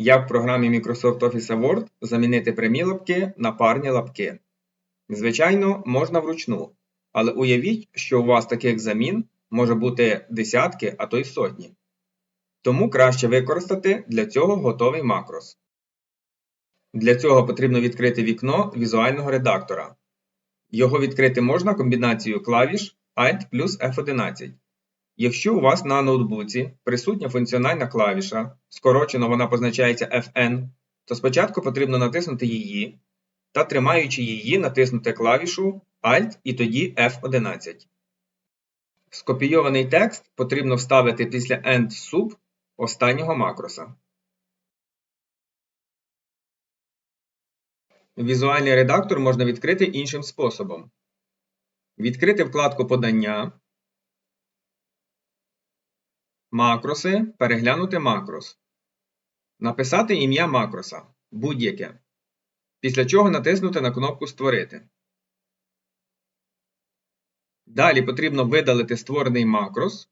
Як в програмі Microsoft Office Word замінити прямі лапки на парні лапки? Звичайно, можна вручну, але уявіть, що у вас таких замін може бути десятки, а то й сотні. Тому краще використати для цього готовий макрос. Для цього потрібно відкрити вікно візуального редактора. Його відкрити можна комбінацією клавіш Alt плюс F11. Якщо у вас на ноутбуці присутня функціональна клавіша, скорочено вона позначається Fn, то спочатку потрібно натиснути її та, тримаючи її, натиснути клавішу Alt і тоді F11. Скопійований текст потрібно вставити після End Sub останнього макроса. Візуальний редактор можна відкрити іншим способом. Відкрити вкладку Подання. Макроси. Переглянути макрос. Написати ім'я макроса. Будь-яке. Після чого натиснути на кнопку Створити. Далі потрібно видалити створений макрос,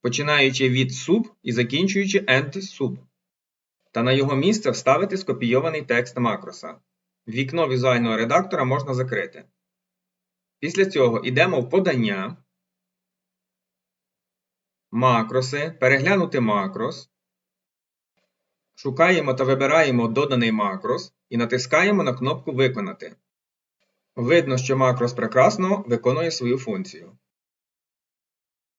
починаючи від sub і закінчуючи end sub. Та на його місце вставити скопійований текст макроса. Вікно візуального редактора можна закрити. Після цього йдемо в подання, макроси, переглянути макрос. Шукаємо та вибираємо доданий макрос і натискаємо на кнопку Виконати. Видно, що макрос прекрасно виконує свою функцію.